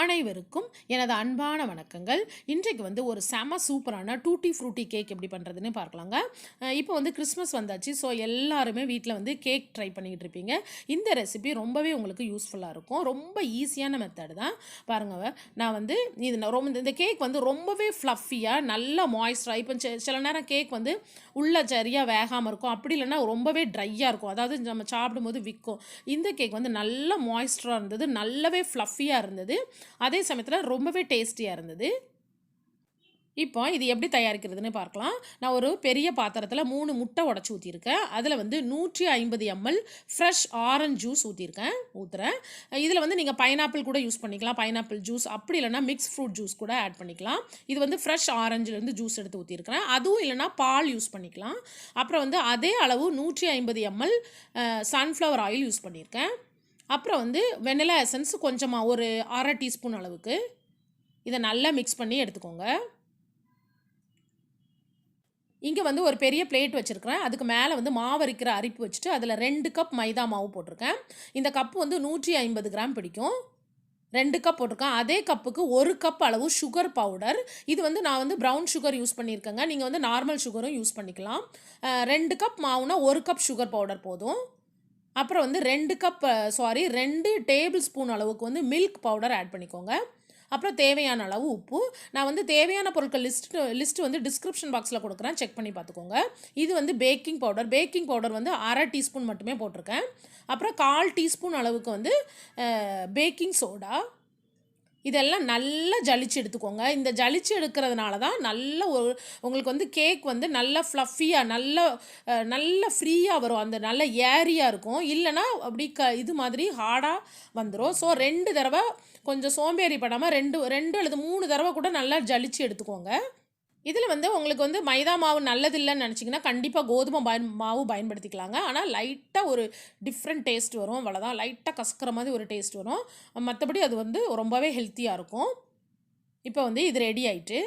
அனைவருக்கும் எனது அன்பான வணக்கங்கள். இன்றைக்கு வந்து ஒரு செம சூப்பரான டூட்டி ஃப்ரூட்டி கேக் எப்படி பண்ணுறதுன்னு பார்க்கலாங்க. இப்போ வந்து கிறிஸ்மஸ் வந்தாச்சு. ஸோ எல்லாருமே வீட்டில் வந்து கேக் ட்ரை பண்ணிக்கிட்டு இருப்பீங்க. இந்த ரெசிபி ரொம்பவே உங்களுக்கு யூஸ்ஃபுல்லாக இருக்கும். ரொம்ப ஈஸியான மெத்தடு தான். பாருங்க நான் வந்து இது நான் ரொம்ப இந்த கேக் வந்து ரொம்பவே ஃப்ளஃபியாக நல்லா மாய்ஸ்டராக இப்போ சில நேரம் கேக் வந்து உள்ள சரியாக வேகாமல் இருக்கும். அப்படி இல்லைன்னா ரொம்பவே ட்ரையாக இருக்கும். அதாவது நம்ம சாப்பிடும்போது விற்கும் இந்த கேக் வந்து நல்லா மாய்ஸ்டராக இருந்தது. நல்லாவே ஃப்ளஃபியாக இருந்தது. அதே சமயத்தில் ரொம்பவே டேஸ்டியாக இருந்தது. இப்போ இது எப்படி தயாரிக்கிறதுன்னு பார்க்கலாம். நான் ஒரு பெரிய பாத்திரத்தில் மூணு முட்டை உடச்சி ஊற்றிருக்கேன் அதில் வந்து நூற்றி ஐம்பது எம்எல் ஃப்ரெஷ் ஆரஞ்ச் ஜூஸ் ஊற்றிருக்கேன் ஊற்றுறேன் இதில் வந்து நீங்கள் பைனாப்பிள் கூட யூஸ் பண்ணிக்கலாம். பைனாப்பிள் ஜூஸ் அப்படி இல்லைன்னா மிக்ஸ் ஃப்ரூட் ஜூஸ் கூட ஆட் பண்ணிக்கலாம். இது வந்து ஃப்ரெஷ் ஆரஞ்சிலேருந்து ஜூஸ் எடுத்து ஊற்றிருக்கிறேன் அதுவும் இல்லைன்னா பால் யூஸ் பண்ணிக்கலாம். அப்புறம் வந்து அதே அளவு நூற்றி ஐம்பது எம்எல் சன்ஃப்ளவர் ஆயில் யூஸ் பண்ணியிருக்கேன். அப்புறம் வந்து வெனிலா எசன்ஸ் கொஞ்சமாக ஒரு அரை டீஸ்பூன் அளவுக்கு இதை நல்லா மிக்ஸ் பண்ணி எடுத்துக்கோங்க. இங்கே வந்து ஒரு பெரிய பிளேட் வச்சுருக்கிறேன். அதுக்கு மேலே வந்து மாவு அரைக்கிற அரிப்பு வச்சுட்டு அதில் ரெண்டு கப் மைதா மாவு போட்டிருக்கேன். இந்த கப்பு வந்து நூற்றி ஐம்பது கிராம் பிடிக்கும். ரெண்டு கப் போட்டிருக்கேன். அதே கப்புக்கு ஒரு கப் அளவு சுகர் பவுடர் இது வந்து நான் வந்து ப்ரௌன் சுகர் யூஸ் பண்ணியிருக்கேங்க. நீங்கள் வந்து நார்மல் சுகரும் யூஸ் பண்ணிக்கலாம். ரெண்டு கப் மாவுனா ஒரு கப் சுகர் பவுடர் போதும். அப்புறம் வந்து ரெண்டு கப் சாரி ரெண்டு டேபிள் ஸ்பூன் அளவுக்கு வந்து மில்க் பவுடர் ஆட் பண்ணிக்கோங்க. அப்புறம் தேவையான அளவு உப்பு. நான் வந்து தேவையான பொருட்கள் லிஸ்ட் லிஸ்ட் வந்து டிஸ்கிரிப்ஷன் பாக்ஸில் கொடுக்குறேன். செக் பண்ணி பார்த்துக்கோங்க. இது வந்து பேக்கிங் பவுடர் பேக்கிங் பவுடர் வந்து அரை டீஸ்பூன் மட்டுமே போட்டிருக்கேன். அப்புறம் கால் டீஸ்பூன் அளவுக்கு வந்து பேக்கிங் சோடா இதெல்லாம் நல்லா ஜலிச்சு எடுத்துக்கோங்க. இந்த ஜலிச்சு எடுக்கிறதுனால தான் நல்ல ஒரு உங்களுக்கு வந்து கேக் வந்து நல்ல ஃப்ளஃபியாக நல்ல நல்ல ஃப்ரீயாக வரும். அந்த நல்ல ஏரியாக இருக்கும். இல்லைன்னா அப்படி க இது மாதிரி ஹார்டாக வந்துடும் ஸோ ரெண்டு தடவை கொஞ்சம் சோம்பேறி படாமல் ரெண்டு ரெண்டு அல்லது மூணு தடவை கூட நல்லா ஜலிச்சு எடுத்துக்கோங்க. இதில் வந்து உங்களுக்கு வந்து மைதா மாவு நல்லதில்லைன்னு நினச்சிங்கன்னா கண்டிப்பாக கோதுமை பயன் மாவு பயன்படுத்திக்கலாங்க. ஆனால் லைட்டாக ஒரு டிஃப்ரெண்ட் டேஸ்ட் வரும் அவ்வளோதான் லைட்டாக கசக்கிற மாதிரி ஒரு டேஸ்ட் வரும். மற்றபடி அது வந்து ரொம்பவே ஹெல்த்தியாக இருக்கும். இப்போ வந்து இது ரெடி ஆயிட்டு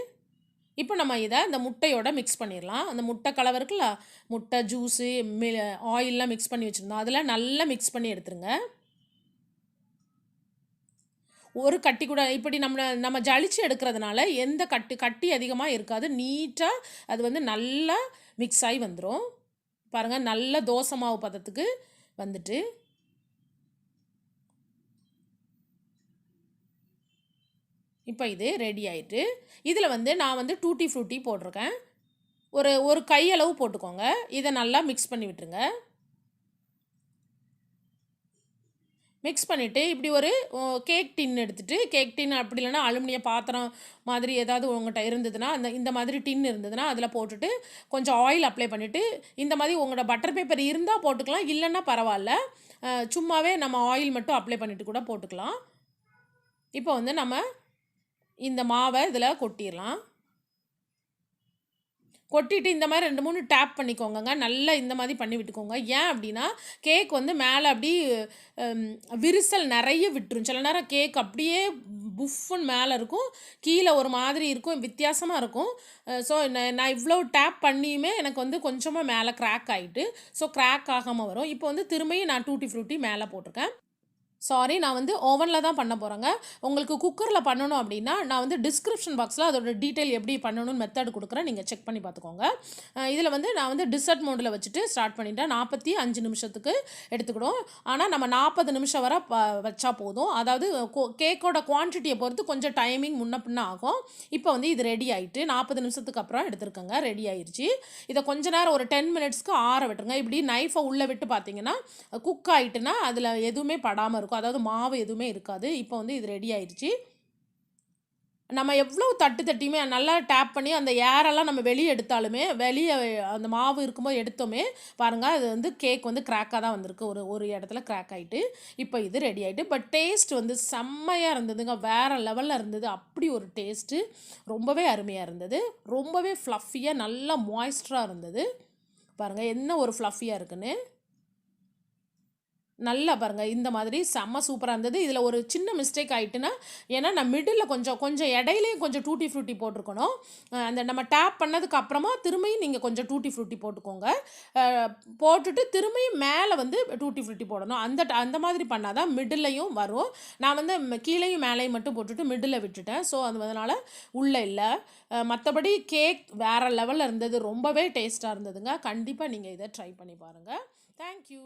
இப்போ நம்ம இதை இந்த முட்டையோட மிக்ஸ் பண்ணிடலாம். அந்த முட்டை கலவை இருக்குல்ல முட்டை ஜூஸு மி ஆயிலெலாம் மிக்ஸ் பண்ணி வச்சுருந்தோம். அதெல்லாம் நல்லா மிக்ஸ் பண்ணி எடுத்துருங்க. ஒரு கட்டி கூட இப்படி நம்ம நம்ம ஜலிச்சு எடுக்கிறதுனால எந்த கட்டி கட்டி அதிகமாக இருக்காது. நீட்டாக அது வந்து நல்லா மிக்ஸ் ஆகி வந்துடும் பாருங்கள் நல்ல தோசை மாவு பதத்துக்கு வந்துட்டு. இப்போ இது ரெடி ஆயிட்டு இதில் வந்து நான் வந்து டூட்டி ஃப்ரூட்டி போட்டிருக்கேன். ஒரு ஒரு கையளவு போட்டுக்கோங்க. இதை நல்லா மிக்ஸ் பண்ணி விட்டுருங்க. மிக்ஸ் பண்ணிவிட்டு இப்படி ஒரு கேக் டின் எடுத்துகிட்டு கேக் டின் அப்படி இல்லைன்னா அலுமினிய பாத்திரம் மாதிரி ஏதாவது உங்கள்கிட்ட இருந்ததுன்னா அந்த இந்த மாதிரி டின் இருந்ததுன்னா அதில் போட்டுட்டு கொஞ்சம் ஆயில் அப்ளை பண்ணிவிட்டு இந்த மாதிரி உங்களோட பட்டர் பேப்பர் இருந்தால் போட்டுக்கலாம் இல்லைன்னா பரவாயில்ல. சும்மாவே நம்ம ஆயில் மட்டும் அப்ளை பண்ணிவிட்டு கூட போட்டுக்கலாம். இப்போ வந்து நம்ம இந்த மாவை இதில் கொட்டிடலாம். கொட்டிட்டு இந்த மாதிரி ரெண்டு மூணு டேப் பண்ணிக்கோங்க நல்லா இந்த மாதிரி பண்ணி விட்டுக்கோங்க. ஏன் அப்படின்னா கேக் வந்து மேலே அப்படி விரிசல் நிறைய விட்டுரும். சில நேரம் கேக் அப்படியே புஃப்னு மேலே இருக்கும். கீழே ஒரு மாதிரி இருக்கும். வித்தியாசமாக இருக்கும். ஸோ நான் இவ்வளோ டேப் பண்ணியுமே எனக்கு வந்து கொஞ்சமாக மேலே கிராக் ஆகிட்டு ஸோ கிராக் ஆகாமல் வரும். இப்போ வந்து திரும்பியும் நான் டூட்டி ஃப்ரூட்டி மேலே போட்டிருக்கேன். சாரி நான் வந்து ஓவனில் தான் பண்ண போகிறேங்க உங்களுக்கு குக்கரில் பண்ணணும் அப்படின்னா நான் வந்து டிஸ்கிரிப்ஷன் பாக்ஸில் அதோட டீட்டெயில் எப்படி பண்ணணும்னு மெத்தட் கொடுக்குறேன். நீங்கள் செக் பண்ணி பார்த்துக்கோங்க. இதில் வந்து நான் வந்து டிசர்ட் மோடில் வச்சுட்டு ஸ்டார்ட் பண்ணிட்டேன். நாற்பத்தி அஞ்சு நிமிஷத்துக்கு எடுத்துக்கிடும் ஆனால் நம்ம நாற்பது நிமிஷம் வர வச்சா போதும். அதாவது கேக்கோட குவான்டிட்டியை பொறுத்து கொஞ்சம் டைமிங் முன்ன பின்ன ஆகும். இப்போ வந்து இது ரெடி ஆகிட்டு நாற்பது நிமிஷத்துக்கு அப்புறம் எடுத்துருக்கேங்க. ரெடி ஆயிடுச்சு இதை கொஞ்ச நேரம் ஒரு டென் மினிட்ஸ்க்கு ஆற விட்டுருங்க. இப்படி நைஃபை உள்ளே விட்டு பார்த்தீங்கன்னா குக் ஆகிட்டுனா அதில் எதுவுமே படாமல் இருக்கும். அதாவது மாவு எதுவுமே இருக்காது. இப்போ வந்து இது ரெடி ஆயிடுச்சு. நம்ம எவ்வளோ தட்டு தட்டியுமே நல்லா டேப் பண்ணி அந்த ஏரெல்லாம் நம்ம வெளியே எடுத்தாலுமே வெளியே அந்த மாவு இருக்கும்போது எடுத்தோமே பாருங்கள் அது வந்து கேக் வந்து கிராக்காக தான் வந்திருக்கு. ஒரு ஒரு இடத்துல கிராக் ஆகிட்டு இப்போ இது ரெடி ஆகிட்டு பட் டேஸ்ட் வந்து செம்மையாக இருந்ததுங்க. வேறு லெவலில் இருந்தது. அப்படி ஒரு டேஸ்ட்டு ரொம்பவே அருமையாக இருந்தது. ரொம்பவே ஃப்ளஃபியாக நல்லா மாய்ஸ்டராக இருந்தது. பாருங்கள் என்ன ஒரு ஃப்ளஃபியாக இருக்குன்னு. நல்லா பாருங்கள் இந்த மாதிரி செம்ம சூப்பராக இருந்தது. இதில் ஒரு சின்ன மிஸ்டேக் ஆகிட்டுன்னா ஏன்னா நான் மிடில் கொஞ்சம் கொஞ்சம் இடையிலையும் கொஞ்சம் டூட்டி ஃப்ரூட்டி போட்டிருக்கணும் அந்த நம்ம டேப் பண்ணதுக்கு அப்புறமா திரும்பியும் நீங்கள் கொஞ்சம் டூட்டி ஃப்ரூட்டி போட்டுக்கோங்க. போட்டுட்டு திரும்பியும் மேலே வந்து டூட்டி ஃப்ரூட்டி போடணும். அந்த அந்த மாதிரி பண்ணால் தான் மிடில்லயும் வரும். நான் வந்து கீழேயும் மேலேயும் மட்டும் போட்டுட்டு மிடில் விட்டுட்டேன். ஸோ அது அதனால் உள்ளே இல்லை மற்றபடி கேக் வேறு லெவலில் இருந்தது. ரொம்பவே டேஸ்ட்டாக இருந்ததுங்க. கண்டிப்பாக நீங்கள் இதை ட்ரை பண்ணி பாருங்க. Thank you.